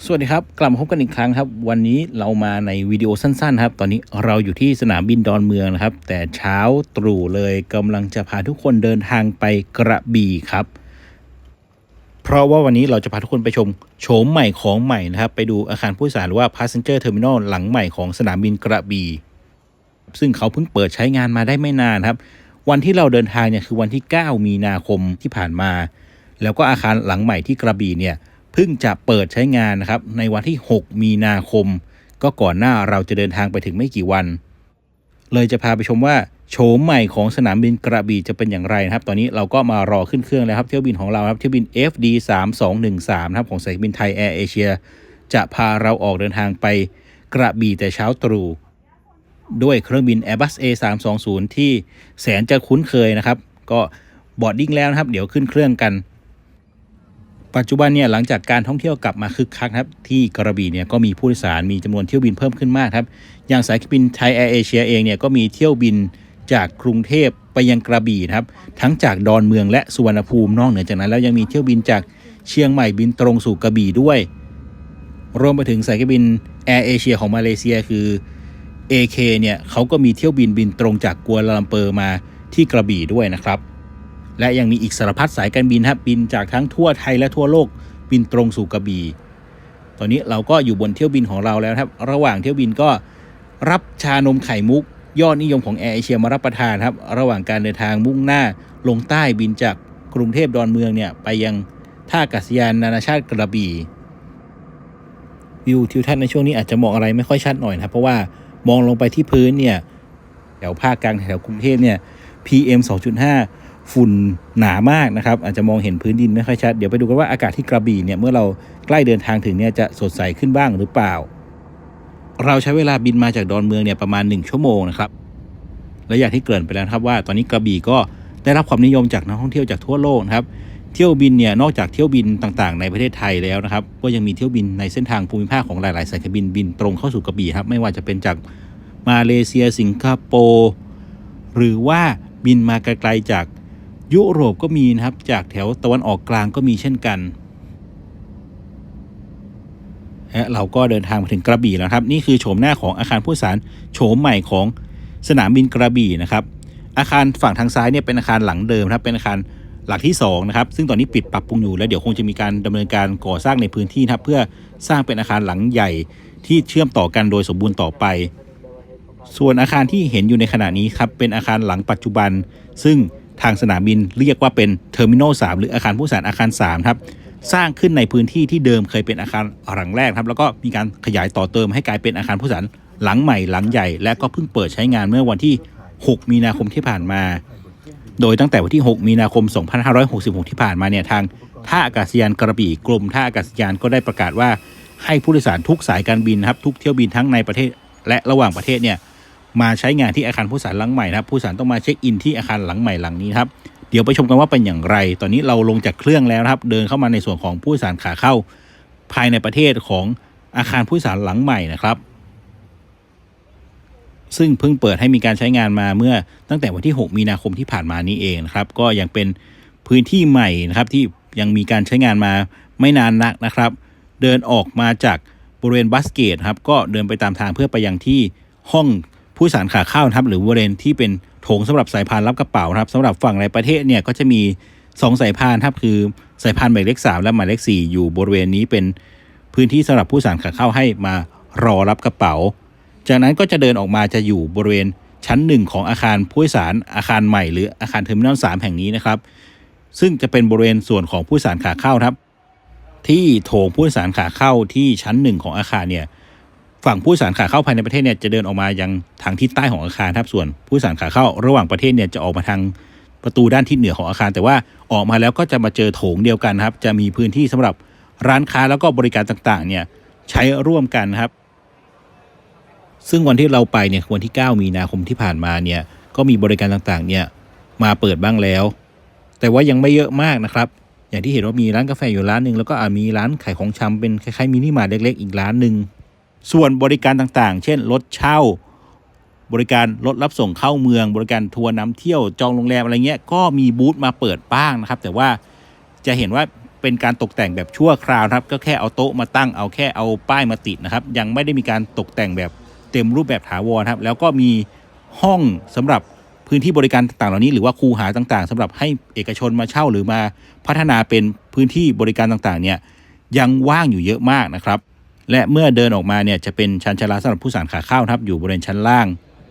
สวัสดีครับ กลับมาพบกันอีกครั้งครับ วันนี้เรามาในวิดีโอสั้นๆ ครับ ตอนนี้เราอยู่ที่สนามบินดอนเมืองนะครับ แต่เช้าตรู่เลยกำลังจะพาทุกคนเดินทางไปกระบี่ครับ เพราะว่าวันนี้เราจะพาทุกคนไปชมโฉมใหม่ของใหม่นะครับ ไปดูอาคารผู้โดยสารหรือว่า passenger terminal หลังใหม่ของสนามบินกระบี่ ซึ่งเขาเพิ่งเปิดใช้งานมาได้ไม่นานครับ วันที่เราเดินทางเนี่ยคือวันที่ 9 มีนาคมที่ผ่านมา แล้วก็อาคารหลังใหม่ที่กระบี่เนี่ย เพิ่งจะเปิดใช้งานนะครับในวันที่ 6 มีนาคม ก็ก่อนหน้าเราจะเดินทางไปถึงไม่กี่วัน เลยจะพาไปชมว่าโฉมใหม่ของสนามบินกระบี่จะเป็นอย่างไรนะครับ ตอนนี้เราก็มารอขึ้นเครื่องแล้วครับ เที่ยวบินของเราครับ เที่ยวบิน FD 3 2 1 3นะครับของสายบินไทยแอร์เอเชียจะพาเราออกเดินทางไปกระบี่แต่เช้าตรู่ด้วยเครื่องบิน Airbus A320 ที่แสนจะคุ้นเคยนะครับ ก็บอดดิ้งแล้วนะครับ เดี๋ยวขึ้นเครื่องกัน ปัจจุบันเนี่ยหลังจากการท่องเที่ยวกลับมาคึกคักครับที่กระบี่เนี่ยก็มีผู้โดยสารมีจำนวนเที่ยวบินเพิ่มขึ้นมากครับอย่างสายการบินไทยแอร์เอเชียเองเนี่ยก็มีเที่ยวบินจากกรุงเทพไปยังกระบี่นะครับทั้งจากดอนเมืองและสุวรรณภูมินอกเหนือจากนั้นแล้วยังมีเที่ยวบินจากเชียงใหม่บินตรงสู่กระบี่ด้วย รวมไปถึงสายการบินแอร์เอเชียของมาเลเซียคือ AK เนี่ยเขาก็มีเที่ยวบินบินตรงจากกัวลาลัมเปอร์มาที่กระบี่ด้วยนะครับ และยังมีอีกสารพัดสายการบินครับบินจากทั้งทั่วไทยและทั่วโลกบินตรงสู่กระบี่ตอนนี้เราก็อยู่บนเที่ยวบินของเราแล้วครับ ระหว่างเที่ยวบินก็รับชานมไข่มุก ยอดนิยมของแอร์เอเชียมารับประทานครับ ระหว่างการเดินทางมุ่งหน้าลงใต้บินจากกรุงเทพดอนเมืองเนี่ยไปยังท่าอากาศยานนานาชาติกระบี่วิวทิวทัศน์ในช่วงนี้อาจจะมองอะไรไม่ค่อยชัดหน่อยนะครับ เพราะว่ามองลงไปที่พื้นเนี่ยแถวภาคกลางแถวกรุงเทพเนี่ย PM 2.5 ฝุ่นหนามากนะครับ อาจจะมองเห็นพื้นดินไม่ค่อยชัด เดี๋ยวไปดูกันว่าอากาศที่กระบี่เนี่ยเมื่อเราใกล้เดินทางถึงเนี่ยจะสดใสขึ้นบ้างหรือเปล่า เราใช้เวลาบินมาจากดอนเมืองเนี่ยประมาณ 1 ชั่วโมงนะครับและอย่างที่เกริ่นไปแล้วครับว่า ตอนนี้กระบี่ก็ได้รับความนิยมจากนักท่องเที่ยวจากทั่วโลกนะครับเที่ยวบินเนี่ยนอกจากเที่ยวบินต่างๆ ในประเทศไทยแล้วนะครับ ก็ยังมีเที่ยวบินในเส้นทางภูมิภาคของหลายๆสายการบินบินตรงเข้าสู่กระบี่ครับไม่ว่าจะเป็นจากมาเลเซียสิงคโปร์หรือว่าบินมาไกลๆจาก ยุโรปก็มีนะครับ จากแถวตะวันออกกลางก็มีเช่นกันและเราก็เดินทางมาถึงกระบี่แล้วครับ นี่คือโฉมหน้าของอาคารผู้สารโฉมใหม่ของสนามบินกระบี่นะครับ อาคารฝั่งทางซ้ายเนี่ยเป็นอาคารหลังเดิมครับเป็นอาคารหลักที่2นะครับซึ่งตอนนี้ปิดปรับปรุงอยู่แล้วเดี๋ยวคงจะมีการดำเนินการก่อสร้างในพื้นที่นะครับเพื่อสร้างเป็นอาคารหลังใหญ่ที่เชื่อมต่อกันโดยสมบูรณ์ต่อไป ส่วนอาคารที่เห็นอยู่ในขณะนี้ครับเป็นอาคารหลังปัจจุบัน ซึ่ง ทางสนามบินเรียกว่าเป็นเทอร์มินอล3หรืออาคารผู้โดยสารอาคาร3ครับสร้างขึ้นในพื้นที่ที่เดิมเคยเป็นอาคารหลังแรกครับ แล้วก็มีการขยายต่อเติมให้กลายเป็นอาคารผู้โดยสารหลังใหม่หลังใหญ่ และก็เพิ่งเปิดใช้งานเมื่อวันที่ 6 มีนาคมที่ผ่านมา โดยตั้งแต่วันที่ 6 มีนาคม 2566 ที่ผ่านมาเนี่ยทางท่าอากาศยานกระบี่กรมท่าอากาศยานก็ได้ประกาศว่าให้ผู้โดยสารทุกสายการบินนะครับทุกเที่ยวบินทั้งในประเทศและระหว่างประเทศเนี่ย มาใช้งานที่อาคารผู้สารหลังใหม่นะครับผู้สารต้องมาเช็คอินที่อาคารหลังใหม่หลังนี้ครับเดี๋ยวไปชมกันว่าเป็นอย่างไร ตอนนี้เราลงจากเครื่องแล้วนะครับ เดินเข้ามาในส่วนของผู้สารขาเข้า ภายในประเทศของอาคารผู้สารหลังใหม่นะครับ ซึ่งเพิ่งเปิดให้มีการใช้งานมาเมื่อตั้งแต่วันที่ 6 มีนาคมที่ผ่านมานี้เองนะครับ ก็ยังเป็นพื้นที่ใหม่นะครับที่ยังมีการใช้งานมาไม่นานนักนะครับ เดินออกมาจากบริเวณบัสเกตครับก็เดินไปตามทางเพื่อไปยังที่ห้อง ผู้สารขาเข้านะครับหรือบริเวณที่เป็นโถงสำหรับสายพานรับกระเป๋านะครับสำหรับฝั่งในประเทศเนี่ยก็จะมี 2 สายพานครับคือสายพานหมายเลข3และหมายเลข4อยู่บริเวณนี้เป็นพื้นที่สำหรับผู้สารขาเข้าให้มารอรับกระเป๋า จากนั้นก็จะเดินออกมาจะอยู่บริเวณชั้นหนึ่งของอาคารผู้โดยสารอาคารใหม่หรืออาคารเทอร์มินอลสแห่งนี้นะครับ ซึ่งจะเป็นบริเวณส่วนของผู้โดยสารขาเข้าครับ ที่โถงผู้โดยสารขาเข้าที่ชั้นหนึ่งของอาคารเนี่ย ฝั่งผู้สารขาเข้าภายในประเทศเนี่ยจะเดินออกมายังทางทิศใต้ของอาคารครับส่วน ผู้สารขาเข้าระหว่างประเทศเนี่ยจะออกมาทางประตูด้านทิศเหนือของอาคาร แต่ว่าออกมาแล้วก็จะมาเจอโถงเดียวกันครับ จะมีพื้นที่สำหรับร้านค้าแล้วก็บริการต่างๆ เนี่ยใช้ร่วมกันครับ ซึ่งวันที่เราไปเนี่ยวันที่ 9 มีนาคมที่ผ่านมาเนี่ยก็มีบริการต่างๆ เนี่ยมาเปิดบ้างแล้ว แต่ว่ายังไม่เยอะมากนะครับ อย่างที่เห็นว่ามีร้านกาแฟอยู่ร้านหนึ่งแล้วก็มีร้านขายของชำเป็นคล้ายๆมินิมาร์ทเล็กๆ อีกร้านหนึ่ง ส่วนบริการต่างๆ เช่นรถเช่า บริการรถรับส่งเข้าเมือง บริการทัวร์นำเที่ยวจองโรงแรมอะไรเงี้ยก็มีบูธมาเปิดบ้างนะครับ แต่ว่าจะเห็นว่าเป็นการตกแต่งแบบชั่วคราวนะครับ ก็แค่เอาโต๊ะมาตั้งเอาแค่เอาป้ายมาติดนะครับ ยังไม่ได้มีการตกแต่งแบบเต็มรูปแบบถาวรครับ แล้วก็มีห้องสำหรับพื้นที่บริการต่างๆเหล่านี้หรือว่าคูหาต่างๆสำหรับให้เอกชนมาเช่าหรือมาพัฒนาเป็นพื้นที่บริการต่างๆเนี่ยยังว่างอยู่เยอะมากนะครับ และเมื่อเดินออกมาเนี่ยจะเป็นชั้นชาลาสำหรับผู้สานขาเข้านะครับอยู่บริเวณชั้นล่าง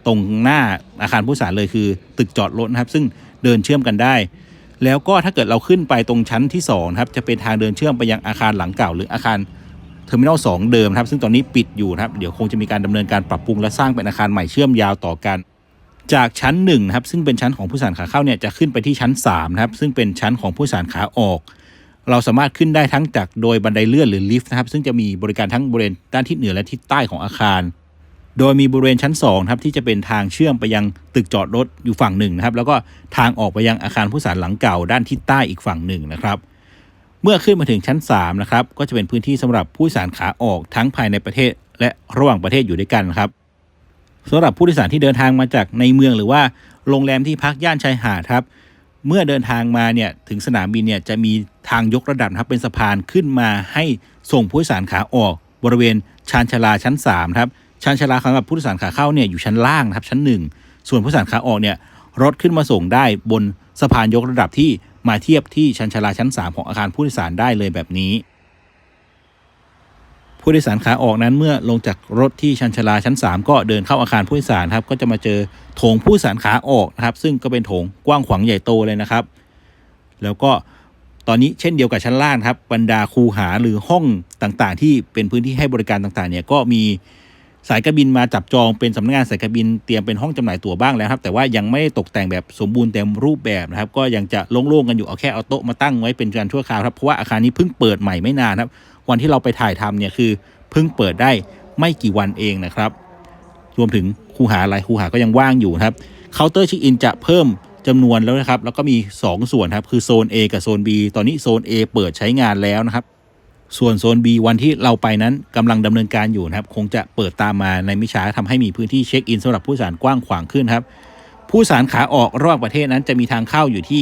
ตรงหน้าอาคารผู้สานเลยคือ ตึกจอดรถนะครับ ซึ่งเดินเชื่อมกันได้ แล้วก็ถ้าเกิดเราขึ้นไปตรงชั้นที่2ครับจะเป็นทางเดินเชื่อมไปยังอาคารหลังเก่า หรืออาคารเทอร์มินอล2เดิมครับซึ่งตอนนี้ปิดอยู่ครับเดี๋ยวคงจะมีการดำเนินการปรับปรุงและสร้างเป็นอาคารใหม่เชื่อมยาวต่อกันจากชั้น1นะครับซึ่งเป็นชั้นของผู้สานขาเข้าเนี่ยจะขึ้นไปที่ชั้น3นะครับซึ่งเป็นชั้นของผู้สานขาออก เราสามารถขึ้นได้ทั้งจากโดยบันไดเลื่อนหรือลิฟต์นะครับ ซึ่งจะมีบริการทั้งบริเวณด้านทิศเหนือและทิศใต้ของอาคาร โดยมีบริเวณชั้น2ครับที่จะเป็นทางเชื่อมไปยังตึกจอดรถอยู่ฝั่งหนึ่งนะครับ แล้วก็ทางออกไปยังอาคารผู้สานหลังเก่าด้านทิศใต้อีกฝั่งหนึ่งนะครับ เมื่อขึ้นมาถึงชั้น3นะครับก็จะเป็นพื้นที่สำหรับผู้สารขาออกทั้งภายในประเทศ และระหว่างประเทศอยู่ด้วยกันครับสำหรับผู้โดยสารที่เดินทางมาจากในเมืองหรือว่าโรงแรมที่พักย่านชายหาดครับ เมื่อเดินทางมาเนี่ยถึงสนามบินเนี่ยจะมีทางยกระดับครับเป็นสะพานขึ้นมาให้ส่งผู้โดยสารขาออกบริเวณชานชาลาชั้น3ครับชานชาลาสำหรับผู้โดยสารขาเข้าเนี่ยอยู่ชั้นล่างครับชั้น 1 ส่วนผู้โดยสารขาออกเนี่ยรถขึ้นมาส่งได้บนสะพานยกระดับที่มาเทียบที่ชันชาลาชั้น 3 ของอาคารผู้โดยสารได้เลยแบบนี้ ผู้โดยสารขาออกนั้นเมื่อลงจากรถที่ชันชลาชั้น 3 ก็เดินเข้าอาคารผู้โดยสารครับก็จะมาเจอโถงผู้โดยสารขาออกนะครับ ซึ่งก็เป็นโถงกว้างขวางใหญ่โตเลยนะครับ แล้วก็ตอนนี้เช่นเดียวกับชั้นล่างครับบรรดาคูหาหรือห้องต่างๆ ที่เป็นพื้นที่ให้บริการต่างๆเนี่ยก็มี สายการบินมาจับจองเป็นสำนักงานสายการบินเตรียมเป็นห้องจำหน่ายตั๋วบ้างแล้วครับแต่ว่ายังไม่ได้ตกแต่งแบบสมบูรณ์เต็มรูปแบบนะครับก็ยังจะโล่งๆกันอยู่เอาแค่เอาโต๊ะมาตั้งไว้เป็นการชั่วคราวครับเพราะว่าอาคารนี้เพิ่งเปิดใหม่ไม่นานครับวันที่เราไปถ่ายทำเนี่ยคือเพิ่งเปิดได้ไม่กี่วันเองนะครับรวมถึงคูหาอะไรคูหาก็ยังว่างอยู่ครับเคาน์เตอร์เช็คอินจะเพิ่มจำนวนแล้วนะครับแล้วก็มี 2 ส่วนครับคือโซน A กับโซน B ตอนนี้โซน A เปิดใช้งานแล้วนะครับ ส่วนโซน B วันที่เราไปนั้นกำลังดำเนินการอยู่นะครับ คงจะเปิดตามมาในม่ช้าทำให้มีพื้นที่เช็คอินสำหรับผู้สารกว้างขวางขึ้นครับ ผู้สารขาออกระหว่างประเทศนั้นจะมีทางเข้าอยู่ที่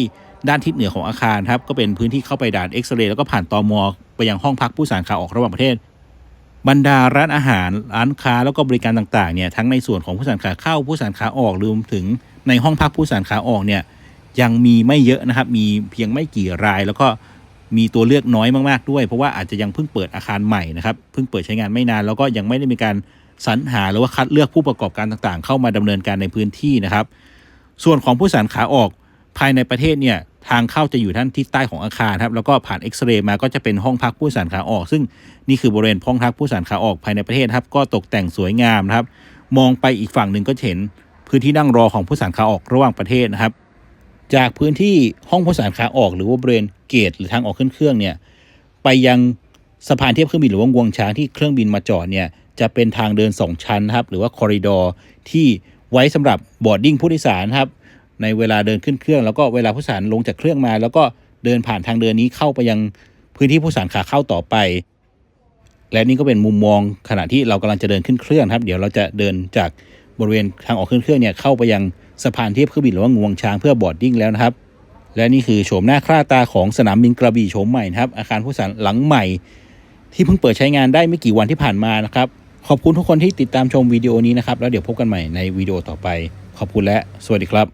ด้านทิศเหนือของอาคารครับก็เป็นพื้นที่เข้าไปด่านเอ็กซเรย์แล้วก็ผ่านตอมอไปยังห้องพักผู้สารขาออกระหว่างประเทศ บรรดาร้านอาหารร้านค้าแล้วก็บริการต่างๆเนี่ยทั้งในส่วนของผู้สารขาเข้าผู้สารขาออกรวมถึงในห้องพักผู้สารขาออกเนี่ยยังมีไม่เยอะนะครับ มีเพียงไม่กี่รายแล้วก็ มีตัวเลือกน้อยมากๆด้วย เพราะว่าอาจจะยังเพิ่งเปิดอาคารใหม่นะครับเพิ่งเปิดใช้งานไม่นานแล้วก็ยังไม่ได้มีการสรรหาหรือว่าคัดเลือกผู้ประกอบการต่างๆ เข้ามาดำเนินการในพื้นที่นะครับ ส่วนของผู้สารขาออกภายในประเทศเนี่ยทางเข้าจะอยู่ท่านทิศใต้ของอาคารครับแล้วก็ผ่านเอ็กซเรย์มาก็จะเป็นห้องพักผู้สารขาออก ซึ่งนี่คือบริเวณห้องพักผู้สารขาออกภายในประเทศครับก็ตกแต่งสวยงามนะครับ มองไปอีกฝั่งหนึ่งก็เห็นพื้นที่นั่งรอของผู้สารขาออกระหว่างประเทศนะครับ จากพื้นที่ห้องผู้โดยสารขาออก หรือว่าบริเวณเกตหรือทางออกขึ้นเครื่องเนี่ยไปยังสะพานเทียบเครื่องบินหรือว่างวงช้างที่เครื่องบินมาจอดเนี่ยจะเป็นทางเดิน 2 ชั้นครับหรือว่าคอริดอร์ที่ไว้สำหรับบอร์ดดิ้งผู้โดยสารครับในเวลาเดินขึ้นเครื่อง แล้วก็เวลาผู้โดยสารลงจากเครื่องมา แล้วก็เดินผ่านทางเดินนี้เข้าไปยังพื้นที่ผู้โดยสารขาเข้าต่อไป และนี่ก็เป็นมุมมองขณะที่เรากำลังจะเดินขึ้นเครื่องครับ เดี๋ยวเราจะเดินจากบริเวณทางออกขึ้นเครื่องเนี่ยเข้าไปยัง สะพานเทียบเครื่องบินหรือว่างวงช้างเพื่อบอร์ดดิ้งแล้วนะครับ และนี่คือโฉมหน้าค่าตาของสนามบินกระบี่โฉมใหม่นะครับอาคารผู้สารหลังใหม่ ที่เพิ่งเปิดใช้งานได้ไม่กี่วันที่ผ่านมานะครับขอบคุณทุกคนที่ติดตามชมวิดีโอนี้นะครับแล้วเดี๋ยวพบกันใหม่ในวิดีโอต่อไป ขอบคุณและสวัสดีครับ